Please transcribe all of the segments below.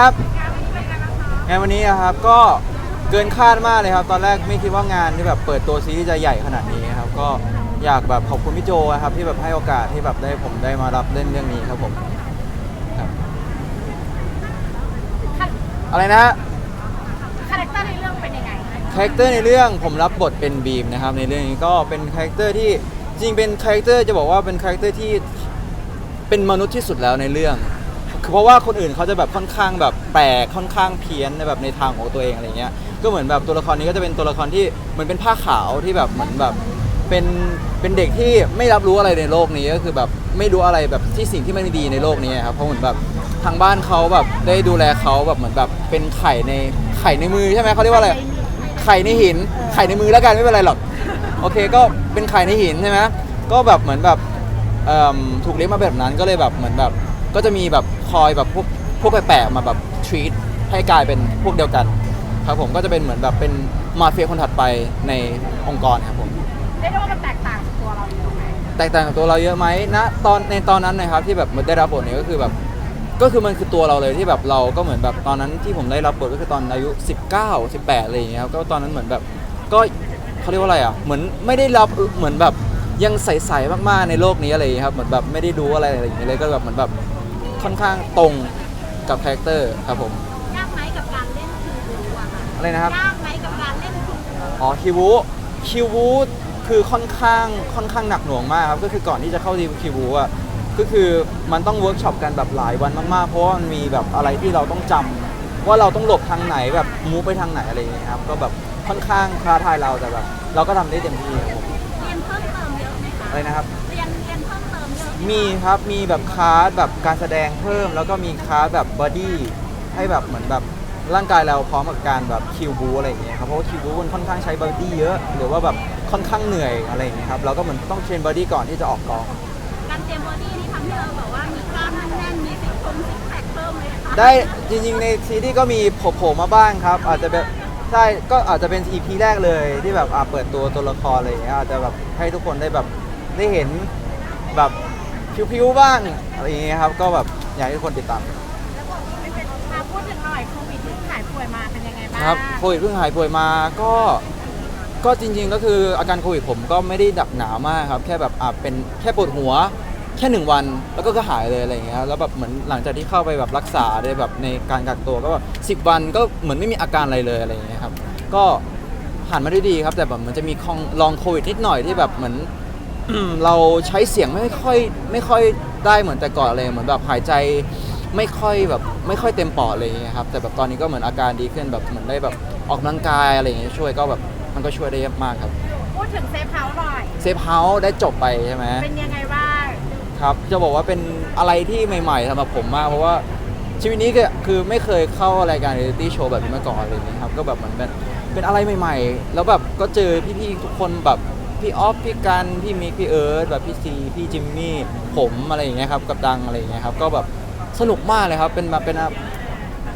ครับงานวันนี้นะครับก็เกินคาดมากเลยครับ ตอนแรกไม่คิดว่างานที่แบบเปิดตัวซีรีส์จะใหญ่ขนาดนี้ครับก็อยากแบบขอบคุณพี่โจนะครับที่แบบให้โอกาสที่แบบได้ผมได้มารับเล่นเรื่องนี้ครับผมครับอะไรนะฮะคาแรคเตอร์ในเรื่องเป็นยังไงคาแรคเตอร์ในเรื่องผมรับบทเป็นบีมนะครับในเรื่องนี้ก็เป็นคาแรคเตอร์ที่จริงเป็นคาแรคเตอร์จะบอกว่าเป็นคาแรคเตอร์ที่เป็นมนุษย์ที่สุดแล้วในเรื่อง คือเพราะว่าคนอื่นเขาจะแบบค่อนข้างแบบแปลกค่อนข้างเพี้ยนในแบบในทางของตัวเองอะไรเงี้ยก็เหมือนแบบตัวละครนี้ก็จะเป็นตัวละครที่เหมือนเป็นผ้าขาวที่แบบเหมือนแบบเป็นเป็นเด็กที่ไม่รับรู้อะไรในโลกนี้ก็คือแบบไม่รู้อะไรแบบที่สิ่งที่ไม่ดีในโลกนี้ครับเพราะเหมือนแบบทางบ้านเขาแบบได้ดูแลเขาแบบเหมือนแบบเป็นไข่ในไข่ในมือใช่ไหมเขาเรียกว่าอะไรไข่ในหินไข่ในมือแล้วกันไม่เป็นไรหรอกโอเคก็เป็นไข่ในหินใช่ไหมก็แบบเหมือนแบบถูกเลี้ยงมาแบบนั้นก็เลยแบบเหมือนแบบ ก็จะมีแบบคอยแบบพวกพวกแปลกๆมาแบบ treat ให้กลายเป็นพวกเดียวกัน ครับผมก็จะเป็นเหมือนแบบเป็นมาเฟียคนถัดไปในองค์กรครับผมได้ได้ว่ามันแตกต่างจากตัวเราอยู่ไหมแตกต่างกับตัวเราเยอะไหมณตอนในตอนนั้นนะครับที่แบบมันได้รับบทนี้ก็คือแบบก็คือมันคือตัวเราเลยที่แบบเราก็เหมือนแบบตอนนั้นที่ผมได้รับบทก็คือตอนอายุ 19 18อะไรอย่างเงี้ยครับก็ตอนนั้นเหมือนแบบก็เขาเรียกว่าอะไรอะเหมือนไม่ได้รับเหมือนแบบยังใสๆมากๆในโลกนี้อะไรอย่างเงี้ยครับเหมือนแบบไม่ได้รู้อะไรอะไรอย่างเงี้ยเลยก็แบบเหมือนแบบ ค่อนข้างตรงกับคาแรคเตอร์ครับผมยากไหมกับการเล่นคิวบูอะค่ะอะไรนะครับ ยากไหมกับการเล่นคิวบูอ๋อคิววูคิววูคือค่อนข้างค่อนข้างหนักหน่วงมากครับก็คือก่อนที่จะเข้าทีคิววูอะก็คือมันต้องเวิร์กช็อปกันแบบหลายวันมากๆ เพราะว่ามันมีแบบอะไรที่เราต้องจำว่าเราต้องหลบทางไหนแบบมูฟไปทางไหนอะไรอย่างเงี้ยครับก็แบบค่อนข้างท้าทายเราแต่แบบเราก็ทำได้เต็มที่ครับผมเรียนเพิ่มเติมเยอะไหมคะอะไรนะครับ เรียนเรียนเพิ่ มเติมเยอะไหมีครับมีแบบคลาสแบบการแสดงเพิ่ม แล้วก็มีคลาสแบบบอดี้ให้แบบเหมือนแบบร่างกายเราพร้อมกับการแบบคิวบูอะไรอย่างเงี้ยครับเพราะว่าคิวบูมันค่อนข้างใช้บอดี้เยอะ หรือว่าแบบค่อนข้างเหนื่อยอะไรอย่างเงี้ยครับเราก็เหมือนต้องเทรนบอดี้ก่อนที่จะออกกอง การเตรียมบอดี้นี่ทำให้เราแบบว่ามีกล้ามแน่นๆมีซิกโครงซิกแพคเพิ่มเลยค่ะได้จริงๆในซีรีส์ก็มีโผล่ๆมาบ้างครับ อาจจะแบบใช่ก็อาจจะเป็น EP แรกเลยที่แบบอะเปิดตัวตัวละครอะไรอย่างเงี้ยอาจจะแบบให้ทุกคนได้แบบได้เห็นแบบ พิวๆบ้างอะไรอย่างเงี้ยครับก็แบบอยากให้ทุกคนติดตามมาพูดถึงหน่อยโควิดที่หายป่วยมาเป็นยังไงบ้างครับโควิดเพิ่งหายป่วยมาก็ก็จริงๆก็คืออาการโควิดผมก็ไม่ได้ดักหนามากครับ แค่แบบอะเป็นแค่ปวดหัว แค่หนึ่งวันแล้วก็ก็หายเลยอะไรอย่างเงี้ยครับแล้วแบบเหมือนหลังจากที่เข้าไปแบบรักษาได้แบบในการกักตัวก็แบบสิบวันก็เหมือนไม่มีอาการอะไรเลยอะไรอย่างเงี้ยครับก็ผ่านมาได้ดีครับแต่แบบมันจะมีคองลองโควิดนิดหน่อยที่แบบเหมือน เราใช้เสียงไม่ค่อยไม่ค่อยได้เหมือนแต่ก่อนเลยเหมือนแบบหายใจไม่ค่อยแบบไม่ค่อยเต็มปอดอะไรอย่างเงี้ยครับแต่แบบตอนนี้ก็เหมือนอาการดีขึ้นแบบเหมือนได้แบบออกกำลังกายอะไรอย่างเงี้ยช่วยก็แบบมันก็ช่วยได้เยอะมากครับพูดถึงเซฟเฮาส์หน่อย เซฟเฮาส์ได้จบไปใช่ไหมเป็นยังไงบ้างครับจะบอกว่าเป็นอะไรที่ใหม่ๆสำหรับผมมากเพราะว่าชีวิตนี้ก็คือไม่เคยเข้ารายการเรียลิตี้โชว์แบบนี้มาก่อนอะไรอย่างเงี้ยครับก็แบบเหมือนเป็นเป็นอะไรใหม่ ๆ แล้วแบบก็เจอพี่ๆทุกคนแบบ พี่ออฟพี่กันพี่มิกพี่เอิร์ธแบบพี่ซีพี่จิมมี่ผมอะไรอย่างเงี้ยครับกับดังอะไรอย่างเงี้ยครับก็แบบสนุกมากเลยครับเป็นมาเป็น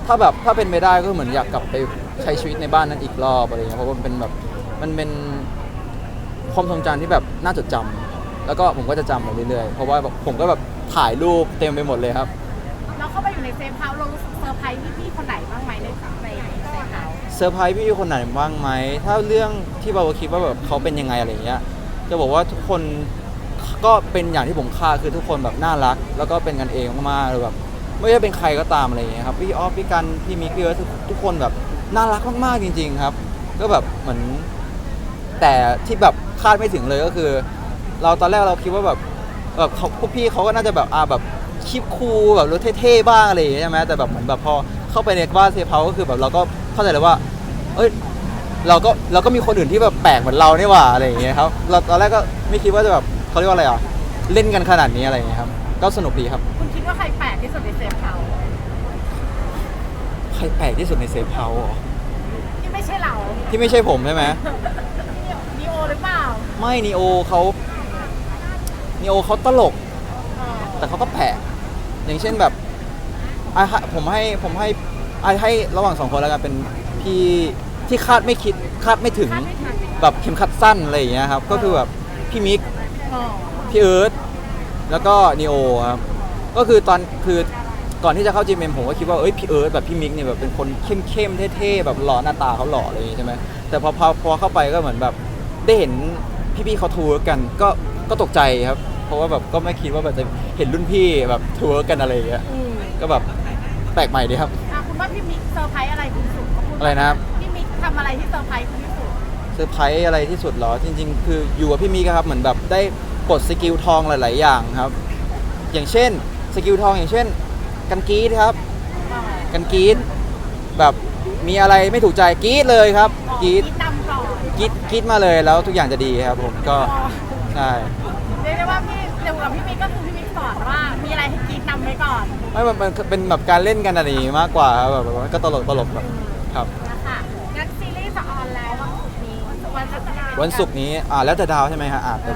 ถ้าแบบถ้าเป็นไปได้ก็เหมือนอยากกลับไปใช้ชีวิตในบ้านนั้นอีกรอบอะไรอย่างเงี้ยเพราะว่ามันเป็นแบบมันเป็นความทรงจำที่แบบน่าจดจำแล้วก็ผมก็จะจำไปเรื่อยๆเพราะว่าผมก็แบบถ่ายรูปเต็มไปหมดเลยครับเราเข้าไปอยู่ในเซฟเฮาส์เรารู้สึกเซอร์ไพรส์พี่ๆคนไหนบ้างไหมในในเซฟเฮาส์ เซอร์ไพรส์พี่คนไหนบ้างไหม ถ้าเรื่องที่เราคิดว่าแบบเขาเป็นยังไงอะไรเงี้ย จะบอกว่าทุกคนก็เป็นอย่างที่ผมคาดคือทุกคนแบบน่ารัก แล้วก็เป็นกันเองมากๆเลยแบบไม่ว่าเป็นใครก็ตามอะไรเงี้ยครับพี่ออฟพี่กันพี่มิกพี่เอิร์ธทุกทุกคนแบบน่ารักมากๆจริง ๆครับ ก็แบบเหมือน แต่ที่แบบคาดไม่ถึงเลยก็คือ เราตอนแรกเราคิดว่าแบบแบบเขาพวกพี่เขาก็น่าจะแบบอ่าแบบคิปคูลแบบรถเท่ๆบ้างอะไรอย่างเงี้ยใช่ไหมแต่แบบเหมือนแบบพอเข้าไปในบ้านเซเฮาส์ก็คือแบบเราก็ เข้าใจเลยว่า เอ้ยเราก็เราก็มีคนอื่นที่แบบแปลกเหมือนเรานี่หว่าอะไรอย่างเงี้ยครับเราตอนแรกก็ไม่คิดว่าจะแบบเขาเรียกว่าอะไรอะเล่นกันขนาดนี้อะไรอย่างเงี้ยครับ ก็สนุกดีครับ คุณคิดว่าใครแปลกที่สุดในเซฟเฮาส์ใครแปลกที่สุดในเซฟเฮาส์เหรอที่ไม่ใช่เราที่ไม่ใช่ผมใช่ไหมนีโอหรือเปล่าไม่นีโอเขานีโอเขาตลก เออแต่เขาก็แปลกอย่างเช่นแบบอะฮะผมให้ผมให้ อะให้ระหว่างสองคนแล้วกันเป็นพี่ที่คาดไม่คิดคาดไม่ถึงคาดไม่ทันแบบเข็มขัดสั้นอะไรอย่างเงี้ยครับก็คือแบบพี่มิกเออพี่เอิร์ธแล้วก็นีโอครับก็คือตอนคือก่อนที่จะเข้า GMM ผมก็คิดว่าเอ้ยพี่เอิร์ธแบบพี่มิกเนี่ยแบบเป็นคนเข้มๆเท่ๆแบบหล่อหน้าตาเขาหล่ออะไรอย่างงี้ใช่ไหมแต่พอพอพอเข้าไปก็เหมือนแบบได้เห็นพี่ๆเขาทัวร์กันก็ก็ตกใจครับ เพราะว่าแบบก็ไม่คิดว่าแบบจะเห็นรุ่นพี่แบบทัวร์กันอะไรอย่างเงี้ยอืมก็แบบแปลกใหม่ดีครับอะ คุณว่าพี่มิกเซอร์ไพรส์อะไรคุณสุดขงณอะไรนะครับ พี่มิกทำอะไรที่เซอร์ไพรส์คุณที่สุดเซอร์ไพรส์อะไรที่สุดเหรอ จริง ๆ คืออยู่กับพี่มิกอะครับเหมือนแบบได้ปลดสกิลทองหลาย ๆ อย่างครับ อย่างเช่นสกิลทองอย่างเช่น กันกรีดครับกันกรีดแบบมีอะไรไม่ถูกใจกรีดเลยครับกรีดนำก่อนกรีดกรีดมาเลยแล้วทุกอย่างจะดีครับผมก็ใช่เรียกได้ว่าพี่เร็วกับพี่มิกก็คือพี่มิกสอนว่ามีอะไรให้กรีดนำไว้ก่อน ไม่มันมันเป็นแบบการเล่นกันอะไรอย่างงี้มากกว่าครับแบบว่าก็ตลกตลกแบบครับ นะคะงั้นซีรีส์จะออนแล้ววันศุกร์นี้วันศุกร์นี้วันศุกร์นี้อ่าแล้วแต่ดาวใช่ไหมฮะอ่าแต่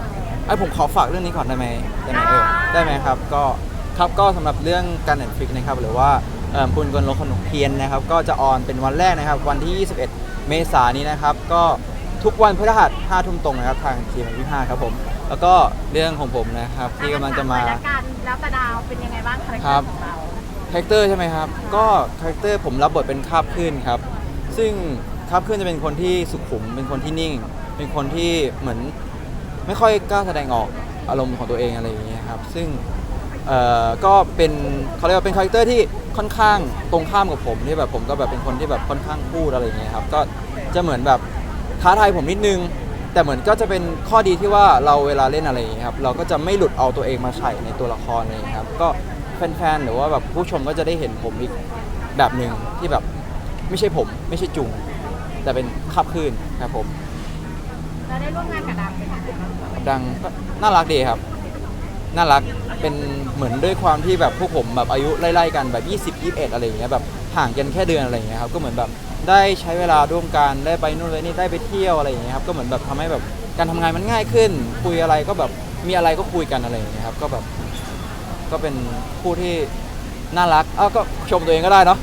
ไอ้ยผมขอฝากเรื่องนี้ก่อนได้ไหมได้ไหมเออได้ไหมครับก็ครับก็สำหรับเรื่องการเน็ตฟิกนะครับหรือว่าเอิ่มคุณกลนขนมเทียนนะครับ ก็จะออนเป็นวันแรกนะครับ วันที่ 21 เมษายนนี้นะครับ ก็ทุกวันพฤหัส5ทุ่มตรงนะครับทางทีมวิห้าครับผม แล้วก็เรื่องของผมนะครับที่กำลังจะมา แล้วกันแล้วแต่ดาวเป็นยังไงบ้างคาแรคคเตรัอบ ร์ของเราคาแรคเตอร์ใช่ไหมครับ ก็คาแรคเตอร์ผมรับบทเป็นคาบขึ้นครับ ซึ่งคาบขึ้นจะเป็นคนที่สุขุม เป็นคนที่นิ่ง เป็นคนที่เหมือนไม่ค่อยกล้าแสดงออกอารมณ์ของตัวเองอะไรอย่างเงี้ยครับ ซึ่งเอ่อก็เป็นเขาเรียกว่าเป็นคาแรคเตอร์ที่ค่อนข้างตรงข้ามกับผมที่แบบผมก็แบบเป็นคนที่แบบค่อนข้างพูดอะไรอย่างเงี้ยครับ ก็จะเหมือนแบบท้าทายผมนิดนึง แต่เหมือนก็จะเป็นข้อดีที่ว่าเราเวลาเล่นอะไรอย่างเงี้ยครับเราก็จะไม่หลุดเอาตัวเองมาใส่ในตัวละครอะไรอย่างเงี้ยครับก็แฟนๆหรือว่าแบบผู้ชมก็จะได้เห็นผมอีกแบบหนึ่งที่แบบไม่ใช่ผม ไม่ใช่จุง แต่เป็นขับคลื่นครับผมแล้วได้ร่วมงานกับดาวเป็นยังไงบ้างดังก็น่ารักดีครับ น่ารักเป็นเหมือนด้วยความที่แบบพวกผมแบบอายุไล่ๆกันแบบ 20 21 อะไรอย่างเงี้ยแบบห่างกันแค่เดือนอะไรอย่างเงี้ยครับก็เหมือนแบบได้ใช้เวลาร่วมกันได้ไปนู่นเลยนี่ได้ไปเที่ยวอะไรอย่างเงี้ยครับก็เหมือนแบบทำให้แบบการทำงานมันง่ายขึ้น คุยอะไรก็แบบมีอะไรก็คุยกันอะไรอย่างเงี้ยครับก็แบบก็เป็นคู่ที่น่ารักอ้าวก็ชมตัวเองก็ได้เนาะ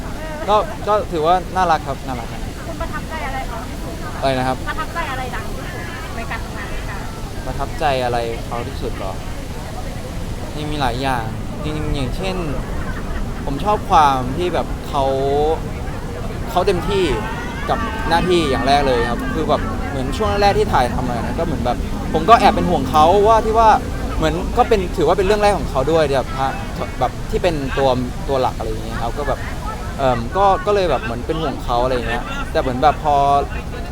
ก็ก็ถือว่าน่ารักครับน่ารักครับคุณประทับใจอะไรเขาที่สุดอะไรนะครับ ประทับใจอะไรดังที่สุดในการทำงานด้วยกันประทับใจอะไรเขาที่สุดเหรอ นี่มีหลายอย่างจริงๆอย่างเช่น ผมชอบความที่แบบเขาเขาเต็มที่กับหน้าที่อย่างแรกเลยครับ คือแบบเหมือนช่วงแรกที่ถ่ายทำอะไรนะก็เหมือนแบบ ผมก็แอบเป็นห่วงเขาว่าที่ว่าเหมือนก็เป็นถือว่าเป็นเรื่องแรกของเขาด้วยแบบแบบที่เป็นตัวตัวหลักอะไรอย่างเงี้ยครับก็แบบเออก็ก็เลยแบบเหมือนเป็นห่วงเขาอะไรอย่างเงี้ยแต่เหมือนแบบพอ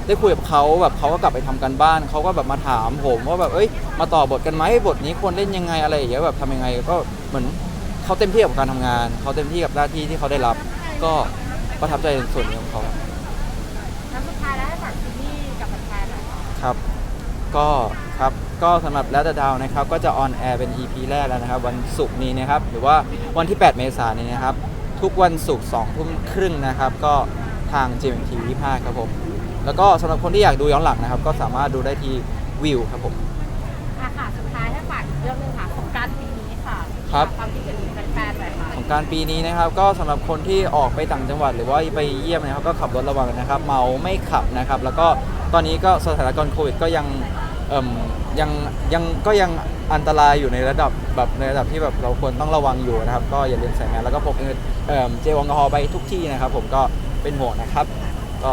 ได้คุยกับเขาแบบเขาก็กลับไปทำกันบ้านเขาก็แบบมาถามผมว่าแบบเอ้ยมาต่อบทกันไหมบทนี้ควรเล่นยังไงอะไรอย่างเงี้ยแบบทำยังไงก็เหมือนเขาเต็มที่กับการทำงาน เขาเต็มที่กับหน้าที่ที่เขาได้รับ ก็ประทับใจในส่วนนี้ของเขาแล้วสุดท้ายแล้วให้ฝากซีรีส์กับแฟนๆหน่อยครับก็ครับก็สำหรับแล้วแต่ดาวนะครับก็จะออนแอร์เป็น EP แรกแล้วนะครับ วันศุกร์นี้นะครับหรือว่าวันที่ 8 เมษายนนี้นะครับ ทุกวันศุกร์2ทุ่มครึ่งนะครับ ก็ทาง GMTV 25ครับผม แล้วก็สำหรับคนที่อยากดูย้อนหลังนะครับ ก็สามารถดูได้ที่วิวครับผม อะค่ะ สุดท้ายให้ฝากอีกเรื่องหนึงค่ะสงกรารปีนี้ค่ะครับความคิดเห็นของแฟนๆหน่อยค่ะ ของกรารปีนี้นะครับ ก็สำหรับคนที่ออกไปต่างจังหวัดหรือว่าไปเยี่ยมนะครับ ก็ขับรถระวังนะครับ เมาไม่ขับนะครับ แล้วก็ตอนนี้ก็สถานการณ์โควิดก็ยังเอ่มยังยังก็ยังอันตรายอยู่ในระดับแบบในระดับที่แบบเราควรต้องระวังอยู่นะครับ ก็อย่าลืมใส่แมสแล้วก็พกเอ่มเจลแอลกอฮอล์ไปทุกที่นะครับ ผมก็เป็นห่วงนะครับ ก็